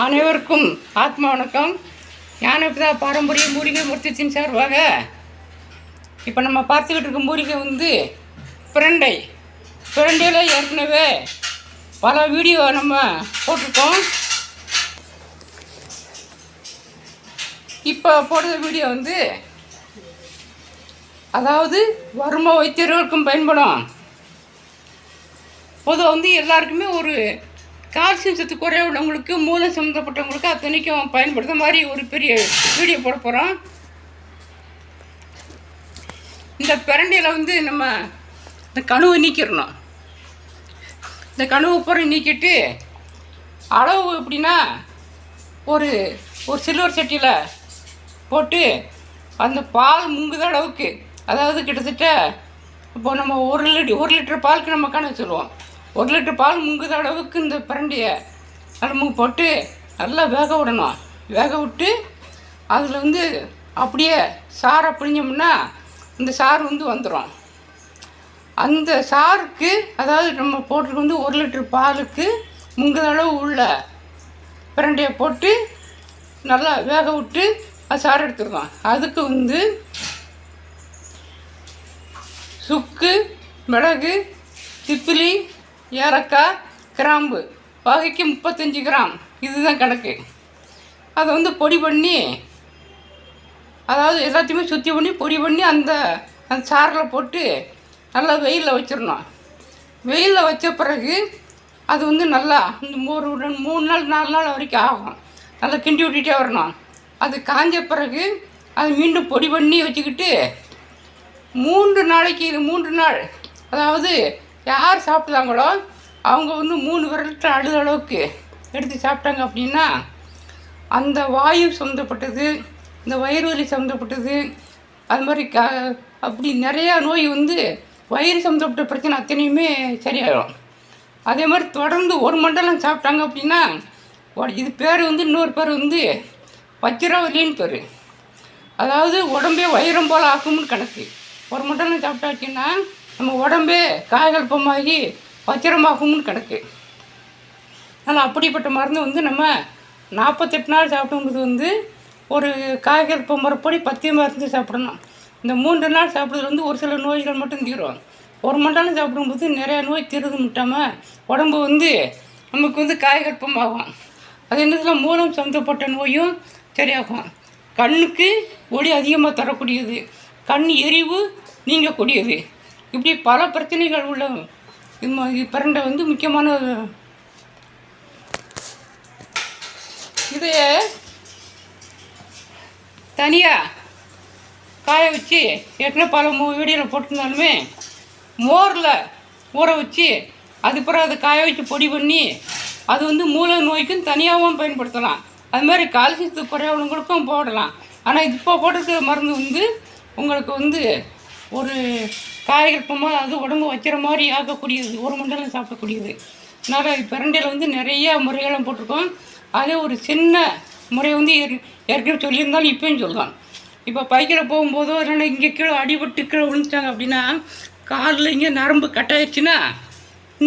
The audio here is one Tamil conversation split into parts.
அனைவருக்கும் ஆத்மா வணக்கம். ஞானபிதா பாரம்பரிய மூலிகை சார் சார்பாக இப்போ நம்ம பார்த்துக்கிட்டு இருக்க மூலிகை வந்து பிரண்டை. பிரண்டையில் ஏற்கனவே பல வீடியோ நம்ம போட்டிருக்கோம். இப்போ போடுற வீடியோ வந்து அதாவது வரும வைத்தியர்களுக்கும் பயன்படும். பொதுவாக வந்து எல்லாருக்குமே ஒரு கால்சியம் சத்து குறைய உள்ளவங்களுக்கு மூலம் சம்மந்தப்பட்டவங்களுக்கு அத்தனைக்கும் பயன்படுத்த மாதிரி ஒரு பெரிய வீடியோ போட போகிறோம் இந்த பிரண்டையில் வந்து நம்ம இந்த கணுவை நீக்கிடணும். இந்த கணுவை பூரா நீக்கிட்டு அளவு எப்படின்னா ஒரு ஒரு சில்வர் சட்டியில் போட்டு அந்த பால் முங்குத அளவுக்கு அதாவது கிட்டத்தட்ட இப்போ நம்ம ஒரு லிட்டர் ஒரு லிட்டர் பாலுக்கு நம்ம கணக்கு சொல்லுவோம். ஒரு லிட்டர் பால் முங்குத அளவுக்கு இந்த பிரண்டையை நம்ம போட்டு நல்லா வேக விடணும். வேக விட்டு அதில் வந்து அப்படியே சாரை பிழிஞ்சோம்னா இந்த சாறு வந்து வந்துடும் அந்த சாருக்கு அதாவது நம்ம போட்டிருக்கு வந்து ஒரு லிட்டர் பாலுக்கு முங்குத அளவு உள்ள பிரண்டையை போட்டு நல்லா வேக விட்டு அது சாறு எடுத்துருக்கோம் அதுக்கு வந்து சுக்கு மிளகு திப்பிலி ஏலக்காய் கிராம்பு வகைக்கு முப்பத்தஞ்சு கிராம். இதுதான் கணக்கு. அதை வந்து பொடி பண்ணி அதாவது எல்லாத்தையுமே சுற்றி பண்ணி பொடி பண்ணி அந்த அந்த சாரில் போட்டு நல்லா வெயிலில் வச்சிடணும் வெயிலில் வச்ச பிறகு அது வந்து நல்லா இந்த ஒரு மூணு நாள் நாலு நாள் வரைக்கும் ஆகும். நல்லா கிண்டி விட்டுட்டே வரணும். அது காஞ்ச பிறகு அது மீண்டும் பொடி பண்ணி வச்சுக்கிட்டு மூன்று நாளைக்கு மூன்று நாள் அதாவது யார் சாப்பிட்டாங்களோ அவங்க வந்து மூணு விரலிட்டு அழுத அளவுக்கு எடுத்து சாப்பிட்டாங்க அப்படின்னா அந்த வாயு சம்மந்தப்பட்டது இந்த வயிறு வலி சம்மந்தப்பட்டது அது மாதிரி க அப்படி நிறையா நோய் வந்து வயிறு சம்மந்தப்பட்ட பிரச்சனை அத்தனையுமே சரியாயிடும் அதே மாதிரி தொடர்ந்து ஒரு மண்டலம் சாப்பிட்டாங்க அப்படின்னா இது பேர் வந்து இன்னொரு பேர் வந்து வச்சிரவலின்னு பேர். அதாவது உடம்பே வைரம் போல் ஆகும்னு கணக்கு. ஒரு மண்டலம் சாப்பிட்டாச்சுன்னா நம்ம உடம்பே காயகல்பமாகி வச்சிரமாகும்னு கிடக்கு. அதனால் அப்படிப்பட்ட மருந்து வந்து நம்ம நாற்பத்தெட்டு நாள் சாப்பிடும்போது வந்து ஒரு காய்கல்ப முறைப்படி பத்திய இருந்து சாப்பிடணும். இந்த மூன்று நாள் சாப்பிட்றது வந்து ஒரு சில நோய்கள் மட்டும் தீரும். ஒரு மண்டலம் சாப்பிடும்போது நிறையா நோய் தீருது முட்டாமல் உடம்பு வந்து நமக்கு வந்து காய்கல்பமாகும் அது என்னத்தில் மூலம் சம்மந்தப்பட்ட நோயும் சரியாகும். கண்ணுக்கு ஒளி அதிகமாக தரக்கூடியது. கண் எரிவு நீங்கக்கூடியது. இப்படி பல பிரச்சனைகள் உள்ள இம்ம- பிரண்டை வந்து முக்கியமான இதைய தனியாக காய வச்சு ஏற்கனவே பல மூ வீடியோவில் போட்டிருந்தாலுமே மோரில் ஊற வச்சு அதுக்கப்புறம் அதை காய வச்சு பொடி பண்ணி அது வந்து மூல நோய்க்கும் தனியாகவும் பயன்படுத்தலாம். அது மாதிரி கால்சியத்துக்கு குறையாதவங்களுக்கும் போடலாம். ஆனால் இப்போ போட்டிருக்கிற மருந்து வந்து உங்களுக்கு வந்து ஒரு காய்கற்பமாக அது உடம்பு வைக்கிற மாதிரி ஆகக்கூடியது ஒரு மண்டலம் சாப்பிடக்கூடியது. அதனால் பிரண்டையில் வந்து நிறைய முறைகளும் போட்டிருக்கோம். அதே ஒரு சின்ன முறை வந்து ஏற்கனவே சொல்லியிருந்தாலும் இப்போயும் சொல்லலாம். இப்போ பைக்கில் போகும்போதோ இல்லைன்னா இங்கே கீழே அடிபட்டு கீழே விழுந்துட்டாங்க அப்படின்னா காலில் இங்கே நரம்பு கட்டாயிடுச்சுன்னா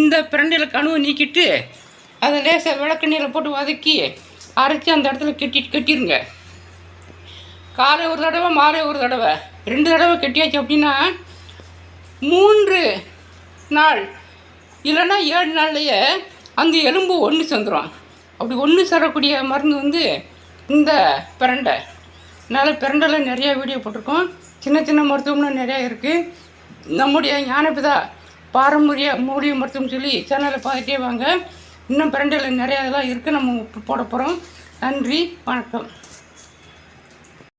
இந்த பிரண்டையில் கனவு நீக்கிட்டு அதை லேசாக விளக்கண்ணியில் போட்டு வதக்கி அரைச்சி அந்த இடத்துல கட்டி கட்டிடுங்க காலை ஒரு தடவை மாலை ஒரு தடவை. ரெண்டு தடவை கட்டியாச்சு அப்படின்னா மூன்று நாள். இல்லைன்னா ஏழு நாள்லையே அந்த எலும்பு ஒன்று சேர்ந்துடும் அப்படி ஒன்று சேரக்கூடிய மருந்து வந்து இந்த பிரண்டை. அதனால் பிரண்டையில் நிறையா வீடியோ போட்டிருக்கோம். சின்ன சின்ன மருத்துவம்லாம் நிறையா இருக்குது நம்முடைய ஞானபிதா பாரம்பரிய மூலிகை மருத்துவம் சொல்லி சேனலை பார்த்துட்டே வாங்க. இன்னும் பிரண்டையில் நிறையா இதெல்லாம் இருக்குது நம்ம போட போகிறோம் நன்றி வணக்கம்.